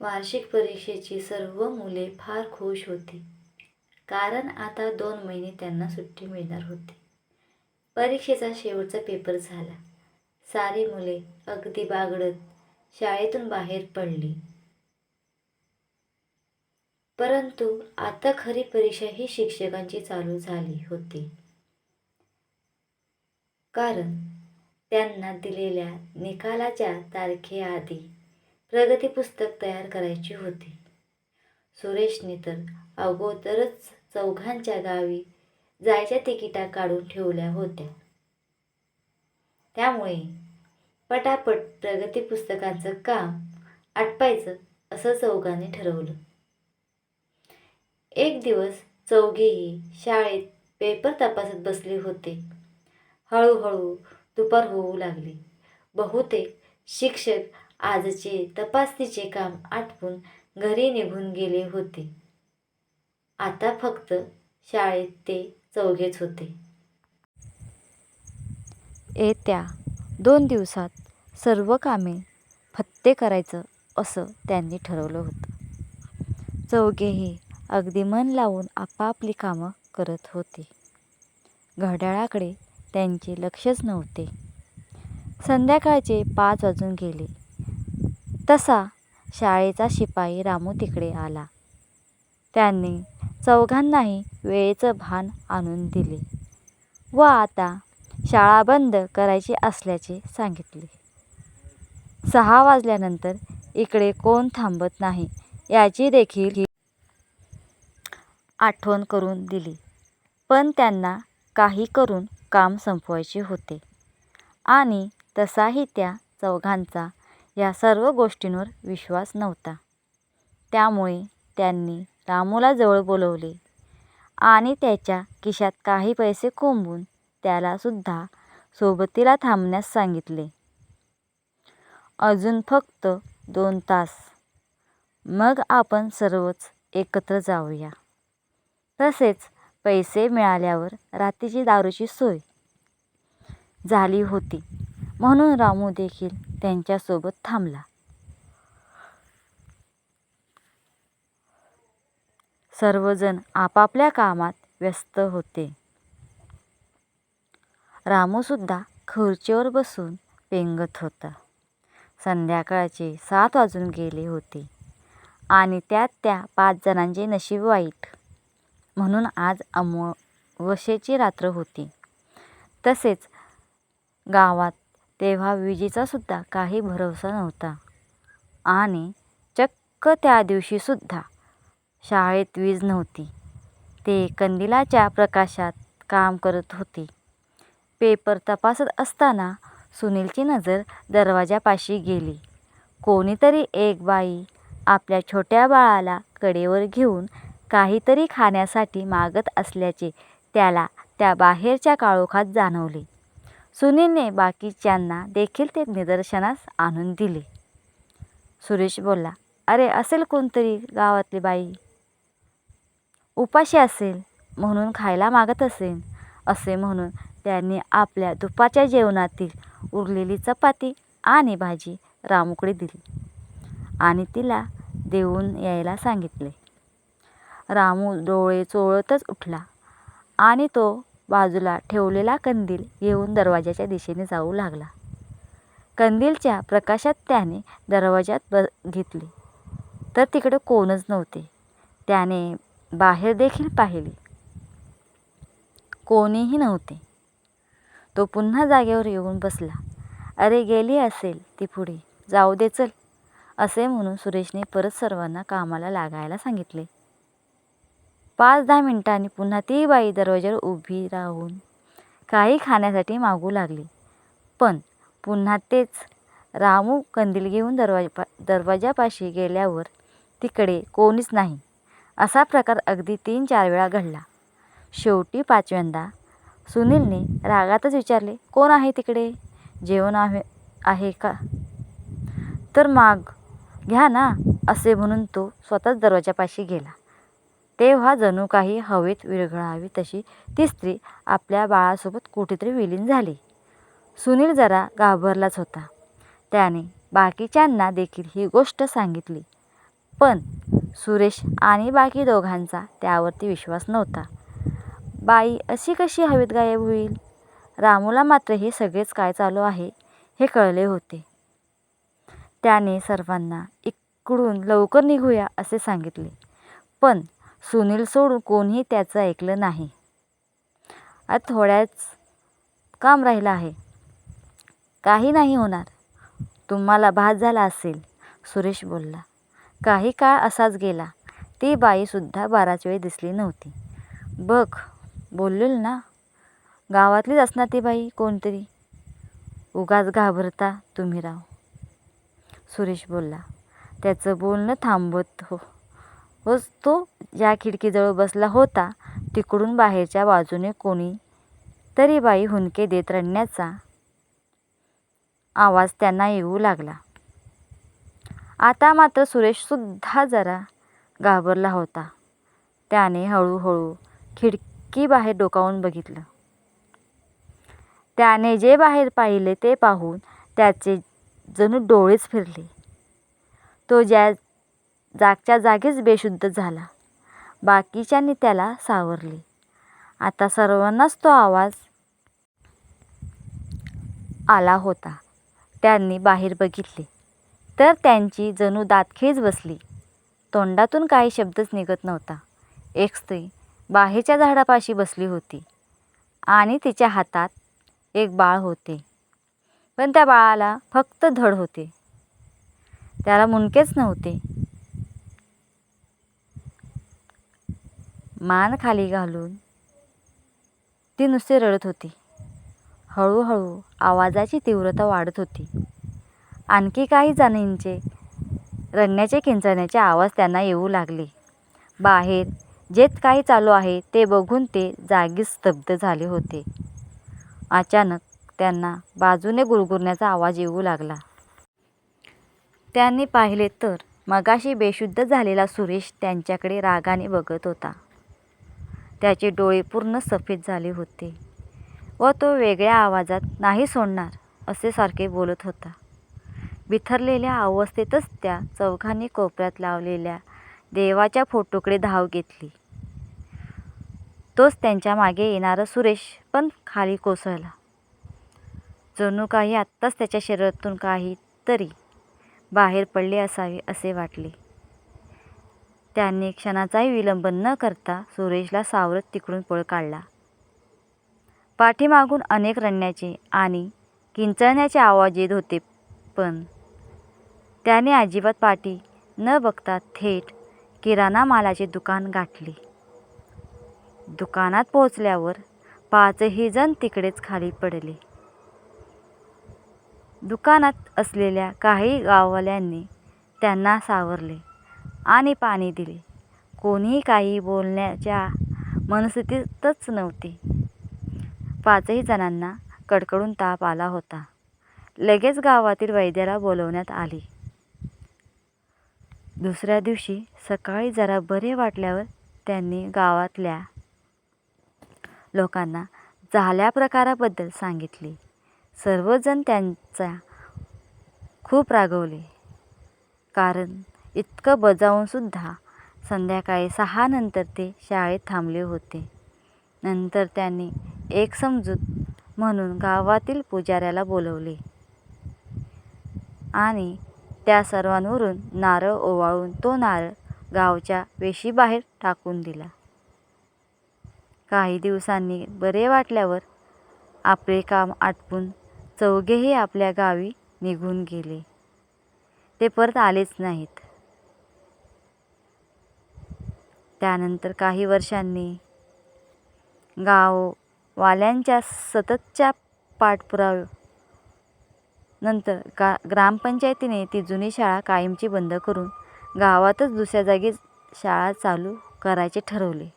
वार्षिक परीक्षेची सर्व मुले फार खुश होती. कारण आता दोन महिने त्यांना सुट्टी मिळणार होती. परीक्षेचा शेवटचा पेपर झाला. सारी मुले अगदी बागडत शाळेतून बाहेर पडली. परंतु आता खरी परीक्षा ही शिक्षकांची चालू झाली होती. कारण त्यांना दिलेल्या निकालाच्या तारखेआधी प्रगती पुस्तक तयार करायची होती. सुरेशने तर अगोदरच चौघांच्या गावी जायच्या तिकिटा काढून ठेवल्या होत्या. त्यामुळे पटापट प्रगती पुस्तकांचं काम आटपायचं असं चौघांनी ठरवलं. एक दिवस चौघेही शाळेत पेपर तपासत बसले होते. हळूहळू दुपार होऊ लागली. बहुतेक शिक्षक आजचे तपासणीचे काम आटपून घरी निघून गेले होते. आता फक्त शाळेत ते चौघेच होते. येत्या दोन दिवसात सर्व कामे फत्ते करायचं असं त्यांनी ठरवलं होतं. चौघेही अगदी मन लावून आपापली कामं करत होते. घड्याळाकडे त्यांचे लक्षच नव्हते. संध्याकाळचे पाच वाजून गेले. तसा शाळेचा शिपाई रामू तिकडे आला. त्यांनी चौघांनाही वेळेचं भान आणून दिले व आता शाळा बंद करायची असल्याचे सांगितले. सहा वाजल्यानंतर इकडे कोण थांबत नाही याची देखील आठवण करून दिली. पण त्यांना काही करून काम संपवायचे होते आणि तसाही त्या चौघांचा या सर्व गोष्टींवर विश्वास नव्हता. त्यामुळे त्यांनी रामूला जवळ बोलवले आणि त्याच्या खिशात काही पैसे कोंबून त्यालासुद्धा सोबतीला थांबण्यास सांगितले. अजून फक्त दोन तास. मग आपण सर्वच एकत्र जाऊया. तसेच पैसे मिळाल्यावर रात्रीची दारूची सोय झाली होती. म्हणून रामू देखील त्यांच्यासोबत थांबला. सर्वजण आपापल्या कामात व्यस्त होते. रामूसुद्धा खुर्चीवर बसून पेंगत होता. संध्याकाळचे सात वाजून गेले होते आणि त्यात त्या पाच जणांचे नशीब वाईट. म्हणून आज अमावस्येची रात्र होती. तसेच गावात तेव्हा विजेचासुद्धा काही भरवसा नव्हता. आणि चक्क त्या दिवशीसुद्धा शाळेत वीज नव्हती. ते कंदिलाच्या प्रकाशात काम करत होते. पेपर तपासत असताना सुनीलची नजर दरवाजापाशी गेली. कोणीतरी एक बाई आपल्या छोट्या बाळाला कडेवर घेऊन काहीतरी खाण्यासाठी मागत असल्याचे त्याला त्या बाहेरच्या काळोखात जाणवले. सुनीलने बाकीच्यांना देखील ते निदर्शनास आणून दिले. सुरेश बोलला अरे असेल कोणतरी गावातली बाई? उपाशी असेल म्हणून खायला मागत असेल असे म्हणून त्यांनी आपल्या दुपारच्या जेवणातील उरलेली चपाती आणि भाजी रामूकडे दिली आणि तिला देऊन यायला सांगितले. रामू डोळे चोळतच उठला आणि तो बाजूला ठेवलेला कंदील घेऊन दरवाजाच्या दिशेने जाऊ लागला. कंदीलच्या प्रकाशात त्याने दरवाजात बघितले तर तिकडे कोणच नव्हते. त्याने बाहेर देखील पाहिले. कोणीही नव्हते. तो पुन्हा जागेवर येऊन बसला. अरे गेली असेल ती पुढे. जाऊ दे चल असे म्हणून सुरेशने परत सर्वांना कामाला लागायला सांगितले. पाच दहा मिनटांनी पुन्हा ती बाई दरवाजावर उभी राहून काही खाण्यासाठी मागू लागली. पण पुन्हा तेच रामू कंदील घेऊन दरवाजा दरवाजापाशी गेल्यावर तिकडे कोणीच नाही. असा प्रकार अगदी तीन चार वेळा घडला. शेवटी पाचव्यांदा सुनीलने रागातच विचारले कोण आहे तिकडे? जेवण आहे आहे का? तर माग घ्या ना असे म्हणून तो स्वतःच दरवाजापाशी गेला. तेव्हा जणू काही हवेत विरघळावी तशी ती स्त्री आपल्या बाळासोबत कुठेतरी विलीन झाली. सुनील जरा घाबरलाच होता. त्याने बाकीच्यांना देखील ही गोष्ट सांगितली. पण सुरेश आणि बाकी दोघांचा त्यावरती विश्वास नव्हता. बाई अशी कशी हवेत गायब होईल? रामूला मात्र हे सगळेच काय चालू आहे हे कळले होते. त्याने सर्वांना इकडून लवकर निघूया असे सांगितले. पण सुनील सोडून कोणीही त्याचं ऐकलं नाही. आता थोड्याच काम राहिलं आहे. काही नाही होणार. तुम्हाला भात झाला असेल सुरेश बोलला. काही काळ असाच गेला. ती बाईसुद्धा बाराच वेळ दिसली नव्हती. बघ बोललेल ना. गावातलीच असणार ती बाई कोणतरी. उगाच घाबरता तुम्ही राव. सुरेश बोलला. त्याचं बोलणं थांबवत हो. वच तो ज्या खिडकीजवळ बसला होता तिकडून बाहेरच्या बाजूने कोणी तरी बाई हुंदके देत रडण्याचा आवाज त्यांना येऊ लागला. आता मात्र सुरेशसुद्धा जरा घाबरला होता. त्याने हळूहळू खिडकी बाहेर डोकावून बघितलं. त्याने जे बाहेर पाहिले ते पाहून त्याचे जणू डोळेच फिरले. तो ज्या जागच्या जागीच बेशुद्ध झाला. बाकीच्यांनी त्याला सावरले. आता सर्वांनाच तो आवाज आला होता. त्यांनी बाहेर बघितले. तर त्यांची जणू दातखेज बसली. तोंडातून काही शब्दच निघत नव्हता. एक स्त्री बाहेरच्या झाडापाशी बसली होती आणि तिच्या हातात एक बाळ होते. पण त्या बाळाला फक्त धड होते. त्याला मुंडकेच नव्हते. मान खाली घालून ती नुसती रडत होती. हळूहळू आवाजाची तीव्रता वाढत होती. आणखी काही जणींचे रडण्याचे किंचण्याचे आवाज त्यांना येऊ लागले. बाहेर जे काही चालू आहे ते बघून ते जागी स्तब्ध झाले होते. अचानक त्यांना बाजूने गुरगुरण्याचा आवाज येऊ लागला. त्यांनी पाहिले तर मगाशी बेशुद्ध झालेला सुरेश त्यांच्याकडे रागाने बघत होता. त्याचे डोळे पूर्ण सफेद झाले होते. व तो वेगळ्या आवाजात नाही सोडणार असे सारखे बोलत होता. बिथरलेल्या अवस्थेतच त्या चौघांनी कोपऱ्यात लावलेल्या देवाच्या फोटोकडे धाव घेतली. तोच त्यांच्या मागे येणारा सुरेश पण खाली कोसळला. जणू काही आत्ताच त्याच्या शरीरातून काहीतरी बाहेर पडले असावे असे वाटले. त्यांनी क्षणाचाही विलंब न करता सुरेशला सावरत तिकडून पळ काढला. पाठीमागून अनेक रडण्याचे आणि किंचळण्याचे आवाज येत होते पण त्याने अजिबात पाठी न बघता थेट किराणा मालाचे दुकान गाठले. दुकानात पोहोचल्यावर पाचही जण तिकडेच खाली पडले. दुकानात असलेल्या काही गाववाल्यांनी त्यांना सावरले. आणि पाणी दिले. कोणीही काही बोलण्याच्या मनस्थितीतच नव्हते. पाचही जणांना कडकडून ताप आला होता. लगेच गावातील वैद्याला बोलवण्यात आले. दुसऱ्या दिवशी सकाळी जरा बरे वाटल्यावर त्यांनी गावातल्या लोकांना झाल्या प्रकाराबद्दल सांगितले. सर्वजण त्यांचा खूप रागवले. कारण इतकं बजावूनसुद्धा संध्याकाळी सहा नंतर ते शाळेत थांबले होते. नंतर त्यांनी एक समजूत म्हणून गावातील पुजाऱ्याला बोलवले. आणि त्या सर्वांवरून नारळ ओवाळून तो नारळ गावच्या वेशीबाहेर टाकून दिला. काही दिवसांनी बरे वाटल्यावर आपले काम आटपून चौघेही आपल्या गावी निघून गेले. ते परत आलेच नाहीत. त्यानंतर काही वर्षांनी गाववाल्यांच्या सततच्या पाठपुराव नंतर गा ग्रामपंचायतीने ती जुनी शाळा कायमची बंद करून गावातच दुसऱ्या जागी शाळा चालू करायचे ठरवले.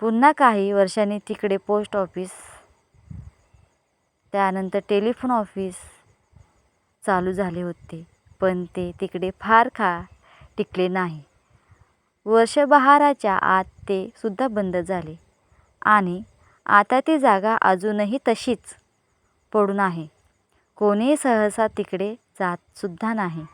पुन्हा काही वर्षांनी तिकडे पोस्ट ऑफिस त्यानंतर टेलिफोन ऑफिस चालू झाले होते पण ते तिकडे फार खा टिकले नाही. वर्षबहाराच्या आत ते सुद्धा बंद झाले. आणि आता ती जागा अजूनही तशीच पडून आहे. कोणी सहसा तिकडे जात सुद्धा नाही.